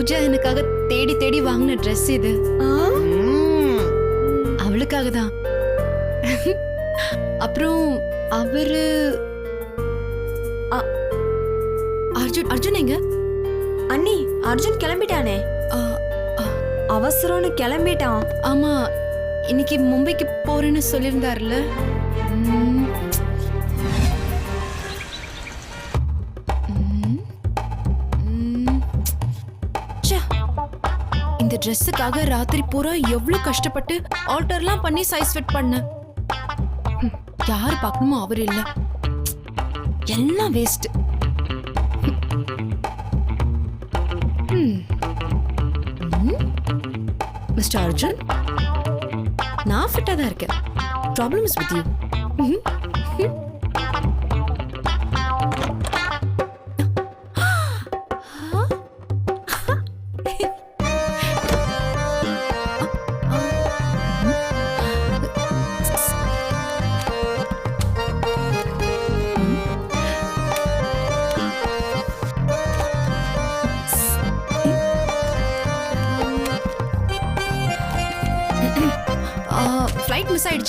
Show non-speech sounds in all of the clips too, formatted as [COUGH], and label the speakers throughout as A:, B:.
A: பூஜா எனக்காக தேடி தேடி வாங்கின ட்ரெஸ் இது. அவளுக்காக தான் அப்புறம் அவரு அர்ஜுன் அர்ஜுன் எங்க?
B: அண்ணி அர்ஜுன் கிளம்பிட்டானே. அவசரம்னு கிளம்பிட்டான்.
A: ஆமா இன்னைக்கு மும்பைக்கு போறேன்னு சொல்லியிருந்தாருல ட்ரெஸ்ஸுக்காக ராத்திரி பூரா எவ்வளவு கஷ்டப்பட்டு ஆல்டர்லாம் பண்ணி சைஸ் ஃபிட் பண்ணேன் யார் பார்க்கணுமோ அவர் இல்ல. எல்லாம் வேஸ்ட் மிஸ்டர் அர்ஜுன் நான் ஃபிட்டா தான் இருக்கேன். ப்ராப்ளம் இஸ் வித் யூ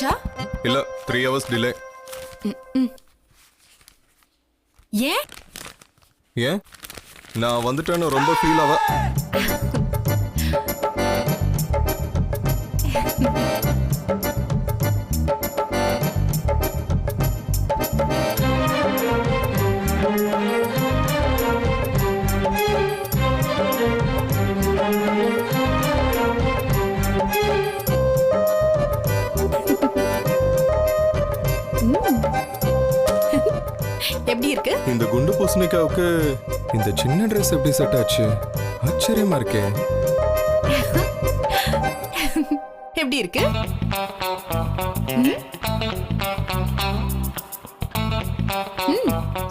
A: ஆயிடுச்சா
C: இல்ல த்ரீ ஹவர்ஸ் டிலே
A: ஏன்?
C: ஏன்? நான் வந்துட்டேன்னு ரொம்ப ஃபீல் ஆவ. இந்த குண்டு பூசணிக்காவுக்கு இந்த சின்ன ட்ரெஸ் எப்படி செட் ஆச்சு? ஆச்சரியமா இருக்கே.
A: எப்படி இருக்கு?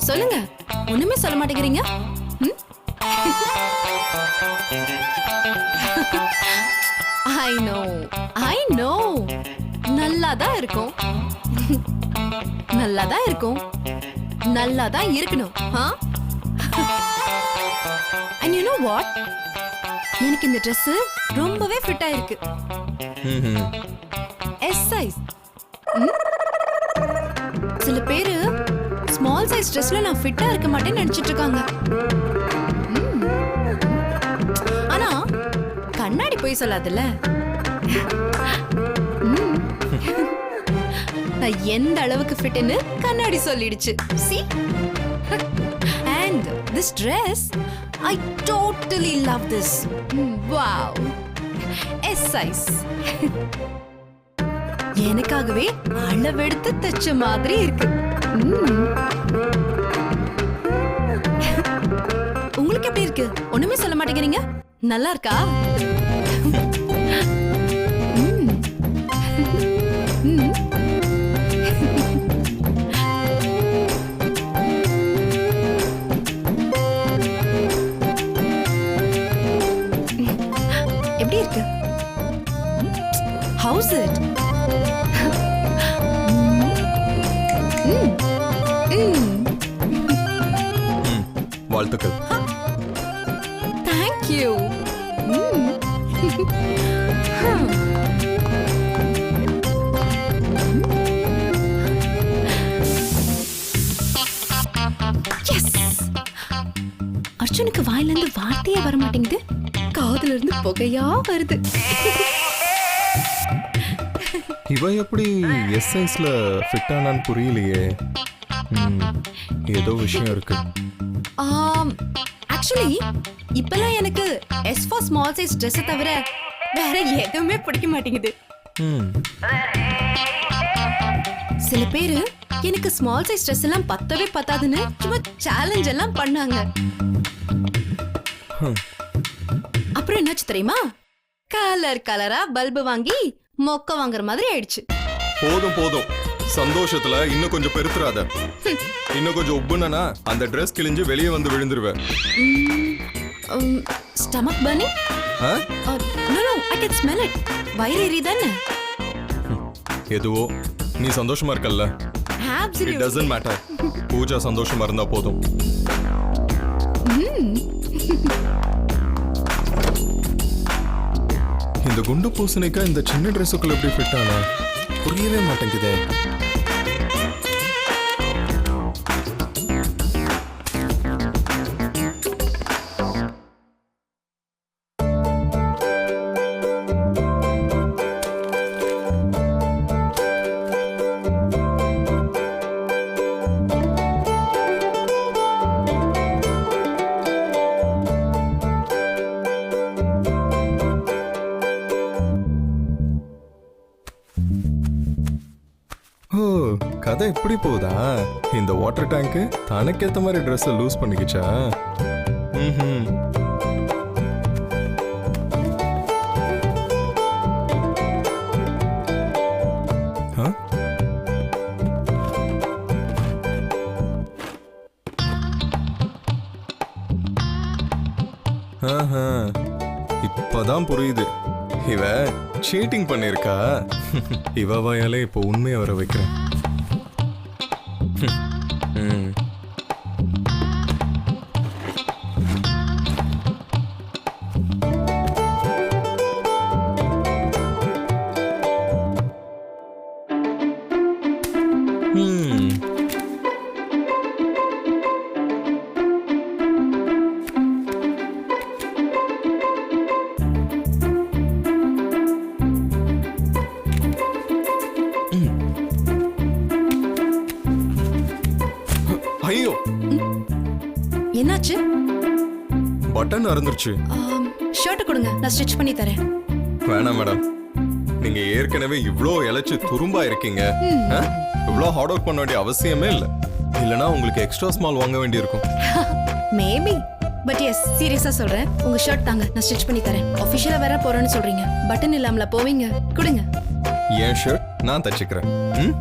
A: சொல்லுங்க. ஒண்ணுமே சொல்ல மாட்டேங்கிறீங்க? ஐ நோ ஐ நோ நல்லா தான் இருக்கும். நல்லா தான் இருக்கும். நல்லா தான் இருக்கணும் அண்ட் யூ நோ வாட் எனக்கு இந்த Dress ரொம்பவே ஃபிட் ஆயிருக்கு. எஸ் சைஸ் சில பேரு ஸ்மால் சைஸ் ட்ரெஸ்ல நான் ஃபிட்டா இருக்க மாட்டேன்னு நினைச்சிட்டு இருக்காங்க. ஆனா கண்ணாடி போய் சொல்லாதுல்ல. நான் எந்த அளவுக்கு ஃபிட்னு கண்ணாடி சொல்லிடுச்சு. See and this dress I totally love this wow S size எனக்காகவே அளவெடுத்து தச்ச மாதிரி இருக்கு. Mm. உங்களுக்கு எப்படி இருக்கு? ஒண்ணுமே சொல்ல மாட்டேங்கிறீங்க? நல்லா இருக்கா? ஹவுஸ் இட்
C: ம், வாழ்த்துக்கள்.
A: தேங்க் யூ அர்ஜுனுக்கு வாயில இருந்து வார்த்தையே வர மாட்டேங்குது காதுல இருந்து புகையா வருது.
C: இவ எப்படி எஸ் சைஸ்ல ஃபிட் ஆனான்னு புரியலையே. ஏதோ விஷயம் இருக்கு.
A: ஆக்சுவலி இப்பெல்லாம் எனக்கு S for small size dress தவிர வேற எதுவுமே பிடிக்க மாட்டேங்குது. சில பேரு எனக்கு ஸ்மால் சைஸ் ட்ரெஸ் எல்லாம் பத்தவே பத்தாதுன்னு சும்மா சேலஞ்ச் எல்லாம் பண்ணாங்க. அப்புறம் என்னாச்சு தெரியுமா? கலர் கலரா பல்பு வாங்கி மொக்க வாங்குற மாதிரி ஆயிடுச்சு.
C: போதும் போதும். சந்தோஷத்துல இன்னும் கொஞ்சம் பெருத்துறாத. இன்னும் கொஞ்சம் உப்புனா அந்த Dress கிழிஞ்சு வெளியே வந்து விழுந்துருவேன்
A: stomach burning
C: ah?
A: No no I can smell it வயிறு எரியுதானே
C: எதுவோ. நீ சந்தோஷமா இருக்கல்ல? இட் டசன்ட் மேட்டர் பூஜா சந்தோஷமா இருந்தா போதும். இந்த குண்டு பூசணிக்கா இந்த சின்ன ட்ரெஸ்ஸுக்குள்ள எப்படி ஃபிட் ஆனா? புரியவே மாட்டேங்குதே. டேங்க் தனக்கேத்த மாதிரி ட்ரெஸ்ஸை லூஸ் பண்ணிக்கிச்சா? ஆஹா, இப்பதான் புரியுது. இவ சீட்டிங் பண்ணிருக்கா. [LAUGHS] இவ வாயாலே இப்போ உண்மையை வர வைக்கிறேன். பட்டன் அறந்துருச்சு
A: ஷர்ட் கொடுங்க நான் ஸ்டிச் பண்ணி தரேன்.
C: வேணாம் மேடம். நீங்க ஏற்கனவே இவ்ளோ இழைச்சு துரும்பா இருக்கீங்க? இவ்ளோ ஹார்ட் ஒர்க் பண்ண வேண்டிய அவசியமே இல்ல. இல்லனா உங்களுக்கு எக்ஸ்ட்ரா ஸ்மால் வாங்க வேண்டியிருக்கும்.
A: மேபி பட் எஸ் சீரியஸா சொல்றேன். உங்க ஷர்ட் தாங்க நான் ஸ்டிச் பண்ணி தரேன். அபிஷியலா வேற போறேன்னு சொல்றீங்க. பட்டன் இல்லாமல போவீங்க. கொடுங்க.
C: என் ஷர்ட் நான் தச்சுக்கிறேன். ம்?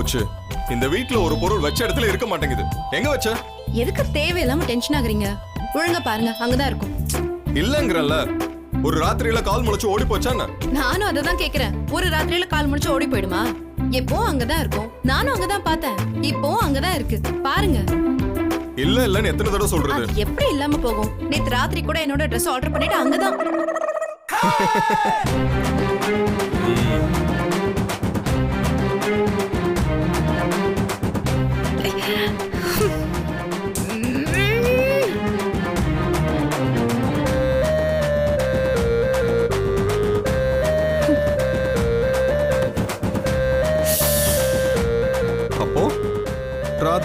C: போச்சு. இந்த வீட்ல ஒரு பொருள் வச்ச இடத்துல இருக்க மாட்டேங்குது. எங்க வச்ச?
A: எதுக்கு தேவையில்லாம டென்ஷன் ஆகுறீங்க? ஒழுங்கா பாருங்க அங்கதான் இருக்கும்.
C: இல்லங்கறல்ல. ஒரு ராத்திரியில கால் முளைச்சு ஓடி போச்சா என்ன?
A: நானும் அதை தான் கேக்குறேன். ஒரு ராத்திரியில கால் முடிச்சு ஓடி போயிடுமா? எப்போ அங்கதான் இருக்கும். நானும் அங்கதான் பார்த்தேன். இப்போ அங்கதான் இருக்கு. பாருங்க.
C: இல்ல இல்லன்னு எத்தனை தடவை சொல்றது?
A: அது எப்படி இல்லாம போகும்? நேத்து ராத்திரி கூட என்னோட ட்ரெஸ் ஆர்டர் பண்ணிட்டு அங்கதான்.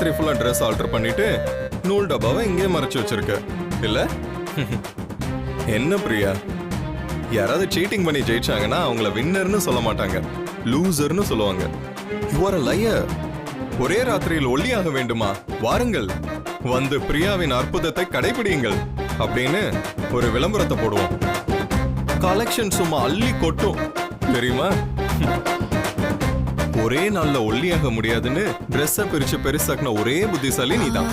C: ராத்திரி ஃபுல்லாக ட்ரெஸ் ஆல்டர் பண்ணிட்டு நூல் டப்பாவை இங்கே மறைச்சு வச்சிருக்க. இல்ல? என்ன பிரியா? யாராவது சீட்டிங் பண்ணி ஜெயிச்சாங்கன்னா அவங்கள வின்னர்னு சொல்ல மாட்டாங்க. லூசர்னு சொல்லுவாங்க. யுவர் லைய ஒரே ராத்திரியில் ஒல்லியாக வேண்டுமா? வாருங்கள். வந்து பிரியாவின் அற்புதத்தை கடைபிடியுங்கள் அப்படின்னு ஒரு விளம்பரத்தை போடுவோம். கலெக்ஷன் சும்மா அள்ளி கொட்டும். தெரியுமா? ஒரே நாள்ல ஒல்லியாக முடியாதுன்னு ட்ரெஸ்ஸ பிரிச்சு பெருசாக்குன ஒரே புத்திசாலி நீதான்.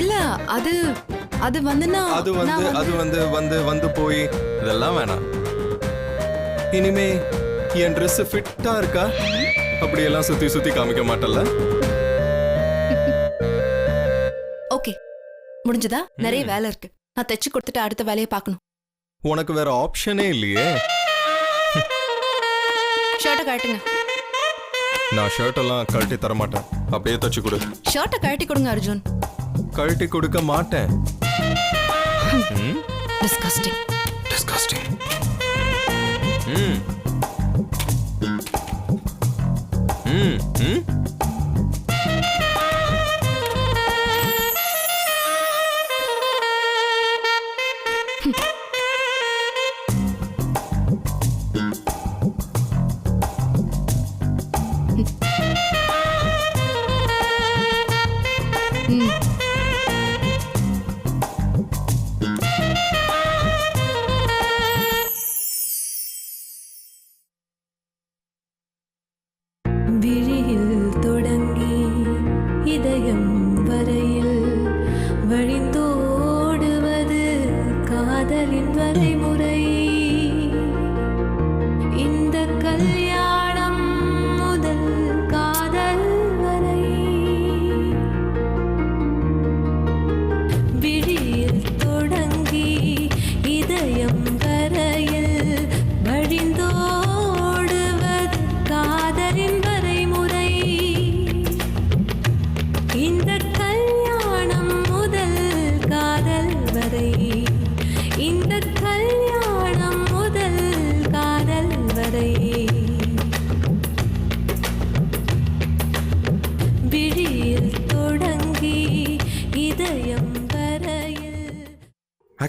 A: இல்ல அது அது வந்துன்னா
C: அது வந்து அது வந்து வந்து வந்து போய் இதெல்லாம் வேணாம். இனிமே என் Dress ஃபிட்டா இருக்கா? அப்படியெல்லாம் சுத்தி சுத்தி காமிக்க மாட்டல்ல?
A: ஓகே முடிஞ்சதா? நிறைய வேலை இருக்கு. நான் தைச்சு கொடுத்துட்டு அடுத்த வேலையை பார்க்கணும்.
C: உனக்கு வேற ஆப்ஷனே இல்லையே.
A: ஷர்ட்டை கழட்டுங்க
C: நான் ஷர்ட் எல்லாம் கழட்டி தர மாட்டேன் அப்படியே தச்சு கொடு.
A: ஷர்ட்டை கழட்டி கொடுங்க அர்ஜுன்.
C: கழட்டி கொடுக்க மாட்டேன்.
A: டிஸ்கஸ்டிங்
C: டிஸ்கஸ்டிங் ம். ம். ம்.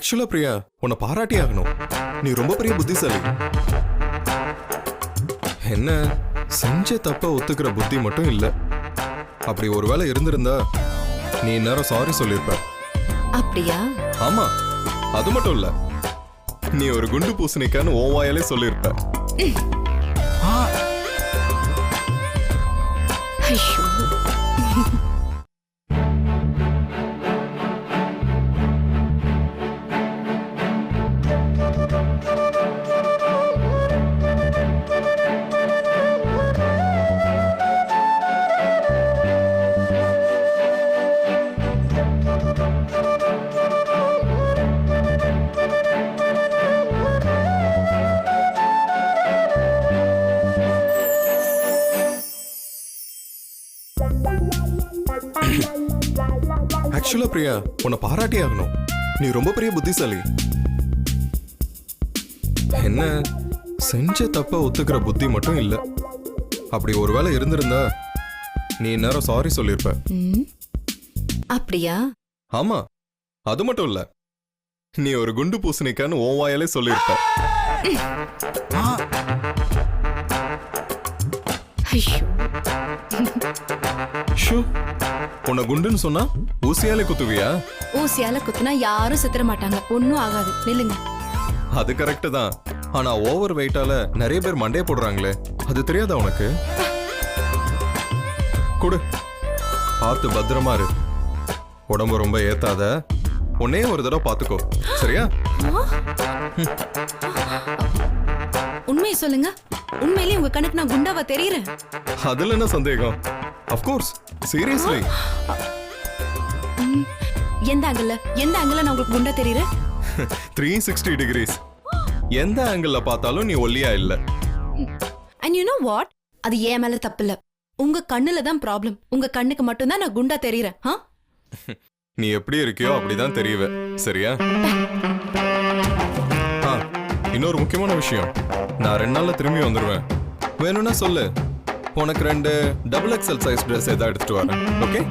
C: ஆக்சுவலா பிரியா உன்னை பாராட்டி ஆகணும். நீ ரொம்ப பெரிய புத்திசாலி. என்ன செஞ்ச தப்ப ஒத்துக்கிற புத்தி மட்டும் இல்ல. அப்படி ஒருவேளை இருந்திருந்தா நீ நேரம் சாரி சொல்லியிருப்ப.
A: அப்படியா?
C: ஆமா அது மட்டும் இல்ல. நீ ஒரு குண்டு பூசணிக்கான்னு ஓ வாயாலே சொல்லியிருப்ப.
A: ஐயோ.
C: பிரியா உன்னை பாராட்டி ஆகணும். நீ ரொம்ப பெரிய புத்திசாலி. என்ன? செஞ்ச தப்ப ஒத்துக்கிற புத்தி மட்டும் இல்ல. அப்படி ஒருவேளை இருந்திருந்தா நீ நேரம் சாரி சொல்லியிருப்ப.
A: ம். அப்படியா?
C: ஆமா. அது மட்டும் இல்ல. நீ ஒரு குண்டு பூசணிக்கான்னு ஓ வாயாலே சொல்லியிருப்ப.
A: ஐயோ.
C: ஷூ. உன்னை குண்டுன்னு சொன்னா ஊசியாலே குத்துவியா?
A: ஊசியால குத்துனா யாரும் செத்துற மாட்டாங்க. ஒன்னும் ஆகாது. நில்லுங்க.
C: அது கரெக்ட் தான். ஆனா ஓவர் வெயிட்டால நிறைய பேர் மண்டைய போடுறாங்களே. அது தெரியாதா உனக்கு? கொடு. பார்த்து பத்திரமா இரு. உடம்பு ரொம்ப ஏத்தாத. உன்னே ஒரு தடவை பாத்துக்கோ சரியா?
A: உண்மையை சொல்லுங்க. உண்மையிலேயே உங்க கணக்கு நான் குண்டாவா தெரியறேன்.
C: அதுல என்ன சந்தேகம்? அஃப்கோர்ஸ் சீரியஸ்லி
A: எந்த ஆங்கிள் எந்த ஆங்கிள் நான் உங்களுக்கு குண்டா தெரியறேன்?
C: த்ரீ சிக்ஸ்டி டிகிரிஸ் எந்த ஆங்கிள் பார்த்தாலும் நீ ஒல்லியா இல்ல.
A: அண்ட் யூ நோ வாட் அது ஏன் மேல தப்பு இல்ல உங்க கண்ணுல தான் ப்ராப்ளம் உங்க கண்ணுக்கு மட்டும்தான் நான் குண்டா தெரியறேன். ஆ? [LAUGHS]
C: நீ எப்படி இருக்கியோ அப்படிதான் தெரியவ சரியா? [LAUGHS] இன்னொரு முக்கியமான விஷயம். நான் ரெண்டு நாள்ல திரும்பி வந்துருவேன். வேணும்னா சொல்லு. உனக்கு ரெண்டு டபுள் எக்ஸ்எல் சைஸ் ட்ரெஸ் ஏதாவது எடுத்துட்டு வரேன். ஓகே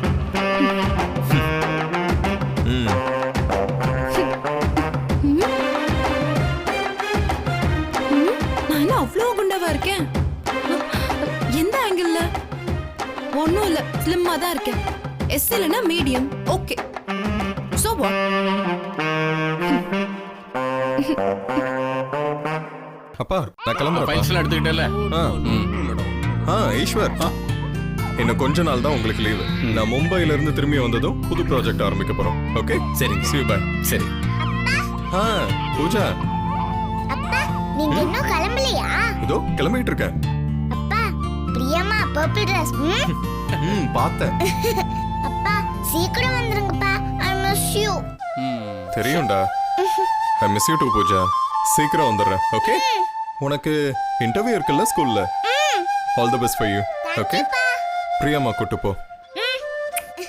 C: ம்.
A: நான் என்ன அவ்வளோ குண்டாவா இருக்கேன். எந்த ஆங்கிள் ஒன்றும் இல்ல. ஸ்லிம்மாக தான் இருக்கேன். எஸ் இல்லைன்னா மீடியம்
C: அப்பா நான் கிளம்புறேன்
D: ஃபைல்ஸ் எல்லாம் எடுத்துக்கிட்டேல
C: ஆ ஈஸ்வர் இன்னும் கொஞ்ச நாள் தான் உங்களுக்கு லீவு நான் மும்பைல இருந்து திரும்பி வந்ததும் புது ப்ராஜெக்ட் ஆரம்பிக்க போறோம். ஓகே
D: சரிங்க.
C: You bye.
D: சரி.
C: ஆ பூஜா.
E: அப்பா நீங்க இன்னும் கிளம்பலையா?
C: இதோ கிளம்பிட்டு இருக்கேன்.
E: அப்பா பிரியமா பர்பிள் ட்ரெஸ்
C: ம்? பார்த்தேன்.
E: அப்பா சீக்கிரம் வந்துருங்கப்பா. ஐ மிஸ் யூ
C: தெரியும்டா. I miss you too Pooja. சீக்கிரம் வந்துடுறேன் ஓகே உனக்கு இன்டர்வியூ இருக்குல்ல ஸ்கூல்ல all the best for you okay பிரியம்மா கூட்டு போ.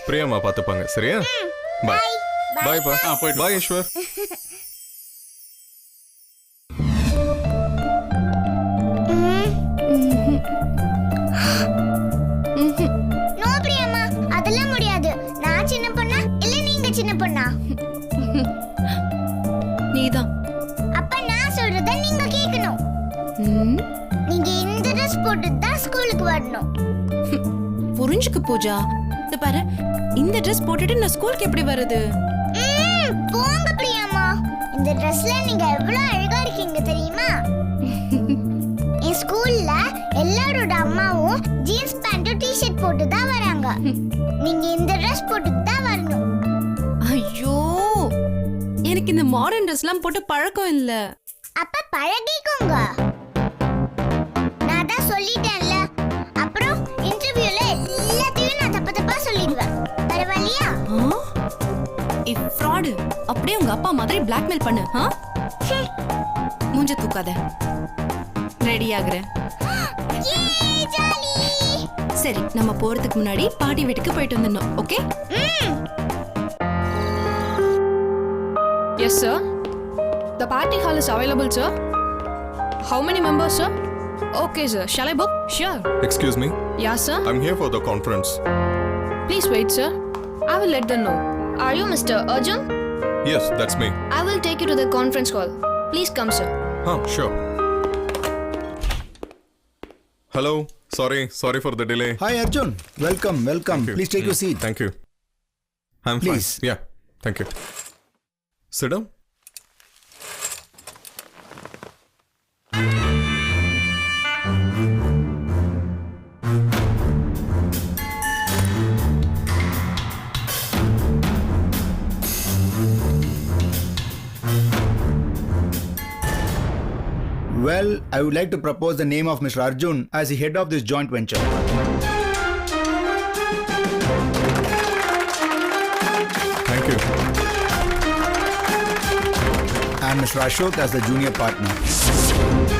C: பிரியம்மா பார்த்துப்பாங்க சரியா? பாய் பாய் பா
D: ஆ, போயிட்டு
C: பாய் ஈஸ்வர்
E: நீங்க இந்த ட்ரெஸ் போட்டு தான் ஸ்கூலுக்கு வரணும். [LAUGHS]
A: புரிஞ்சுக்கு பூஜா. இது பாரு இந்த ட்ரெஸ் போட்டுட்டு நான் ஸ்கூலுக்கு எப்படி வருது
E: போங்க பிரியம்மா இந்த ட்ரெஸ்ல நீங்க எவ்வளவு அழகா இருக்கீங்க தெரியுமா? [LAUGHS] என் ஸ்கூல்ல எல்லாரோட அம்மாவும் ஜீன்ஸ் பேண்ட் டி-ஷர்ட் போட்டு தான் வராங்க. [LAUGHS] நீங்க இந்த ட்ரெஸ் போட்டு தான் வரணும்.
A: ஐயோ எனக்கு இந்த மாடர்ன் ட்ரெஸ்லாம் போட்டு பழக்கம் இல்ல.
E: அப்ப பழகிக்கோங்க.
A: ஃப்ராடு அப்படியே உங்க அப்பா மாதிரி பிளாக்மெயில் பண்ணு ஆ? மூஞ்ச தூக்காத ரெடி ஆகுறேன்! சரி நம்ம போறதுக்கு முன்னாடி பாட்டி வீட்டுக்கு போயிட்டு வந்துடணும் okay
F: Yes, sir. The party hall is available, sir. How many members, sir?
A: Okay, sir. Shall I book? Sure.
C: Excuse me
A: Yeah, sir.
C: I'm here for the conference
A: Please wait, sir. I will let them know.
D: Are you Mr. Arjun?
C: Yes, that's me.
D: I will take you to the conference call. Please come, sir.
C: Huh, sure. Hello. Sorry, sorry for the delay.
F: Hi, Arjun. Welcome, welcome. You. Please take your mm, seat.
C: Thank you. I'm
F: Please.
C: fine. Yeah. Thank you. Sit down.
F: I would like to propose the name of Mr. Arjun as the head of this joint venture.
C: Thank you.
F: And Mr. Ashok as the junior partner.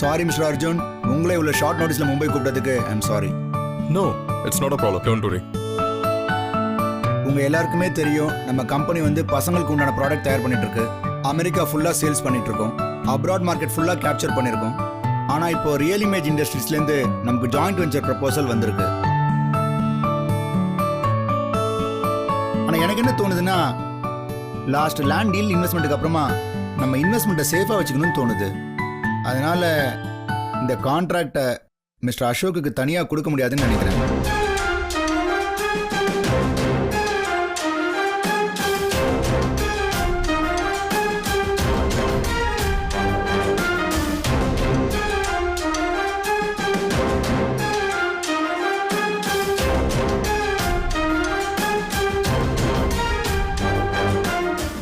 F: Sorry Mister Arjun உங்களை இவ்வளோ short நோட்டீஸில் Mumbai கூப்பிட்டதுக்கு I'm sorry
C: No, it's not a problem don't worry
F: உங்க எல்லாருக்குமே தெரியும் நம்ம company வந்து பசங்களுக்கு உண்டான ப்ராடக்ட் தயார் பண்ணிட்டு இருக்கு அமெரிக்கா ஃபுல்லா சேல்ஸ் பண்ணிட்டு இருக்கோம் அப்ராட் மார்க்கெட் ஃபுல்லா கேப்சர் பண்ணிருக்கோம். ஆனா இப்போ ரியல் இமேஜ் இண்டஸ்ட்ரீஸ்ல இருந்து நமக்கு ஜாயிண்ட் வெஞ்சர் ப்ரப்போசல் வந்திருக்கு. ஆனா எனக்கு என்ன தோணுதுன்னா லாஸ்ட் லேண்ட் டீல் இன்வெஸ்ட்மெண்ட்டுக்கு அப்புறமா நம்ம இன்வெஸ்ட்மெண்ட்டை சேஃபாக வச்சுக்கணும்னு தோணுது. அதனால இந்த கான்ட்ராக்டை மிஸ்டர் அசோக்குக்கு தனியா கொடுக்க முடியாதுன்னு நினைக்கிறேன்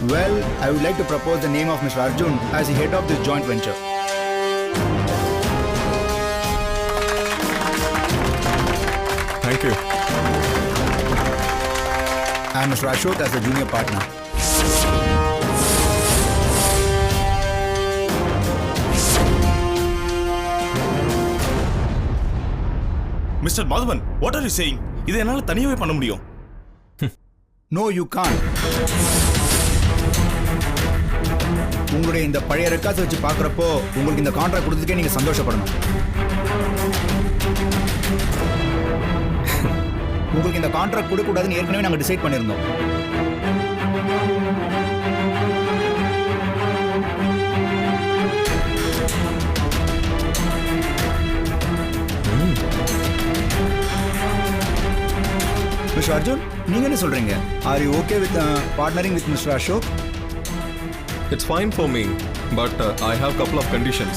F: Well, I would like to propose the name of Mr. Arjun as the head of this joint venture.
C: Thank you.
F: And Mr. Ashok as the junior partner.
G: Mister Madhavan what are you saying இதை என்னால தனியாவே பண்ண முடியும் [LAUGHS]
F: No, you can't. உங்களுடைய இந்த பழைய records வச்சு பார்க்குறப்போ உங்களுக்கு இந்த கான்ட்ராக்ட் கொடுத்ததுக்கே நீங்க சந்தோஷப்படணும் உங்களுக்கு இந்த கான்ட்ராக்ட் கொடுக்கக்கூடாதுன்னு ஏற்கனவே நாங்கள் டிசைட் பண்ணியிருந்தோம். மிஸ்டர் அர்ஜுன் நீங்க என்ன சொல்றீங்க? Are you okay with partnering with Mister
C: Ashok fine for me, but uh, I have couple of conditions.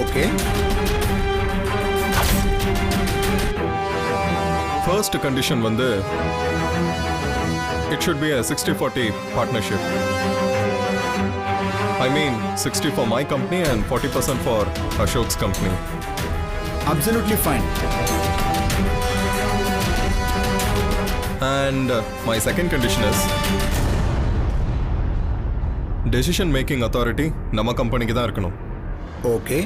F: Okay
C: First condition வந்து it should be a 60-40 partnership. I mean 60 for my company and 40% for Ashok's company.
F: Absolutely fine
C: And uh, my second condition is decision making authority நம்ம கம்பெனிக்கு தான் இருக்கணும்
F: okay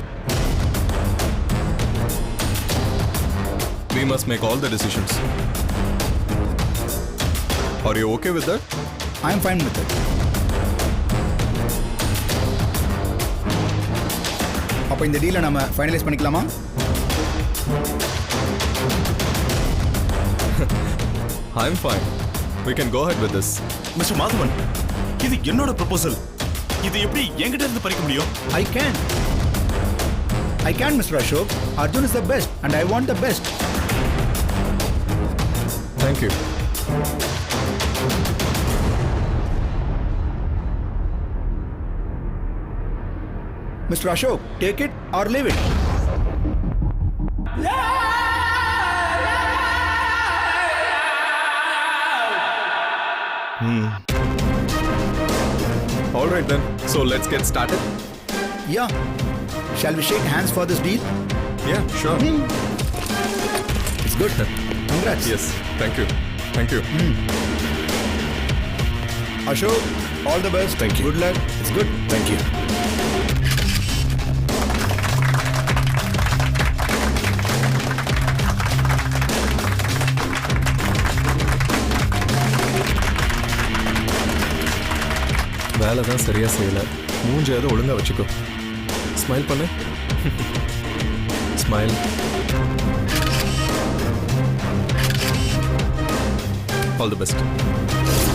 C: Must make all the decisions. Are you okay with that?
F: I am fine with it அப்போ இந்த டீலை நம்ம finalise பண்ணிக்கலாமா [LAUGHS]
C: I'm fine. We can go ahead with this.
G: Mister Madhavan இது என்னோட ப்ரொபோசல் இது எப்படி என்கிட்ட இருந்து பறிக்க முடியும்
F: I can I can mister Ashok Arjun is the best and I want the
C: best you.
F: Mr. Ashok, take it or leave it. Hmm.
C: All right then. So let's get started.
F: Yeah. Shall we shake hands for this deal?
C: Yeah, sure.
F: Hmm. It's good. Congrats.
C: Yes. Thank you thank you
F: thank you Ashok all the best
G: thank you
F: good luck it's good
G: thank you
C: வேலை தான் சரியாக செய்யலை. மூஞ்சாவது ஒழுங்காக வச்சுக்கோ. Smile பண்ணு. [LAUGHS] Smile all the best.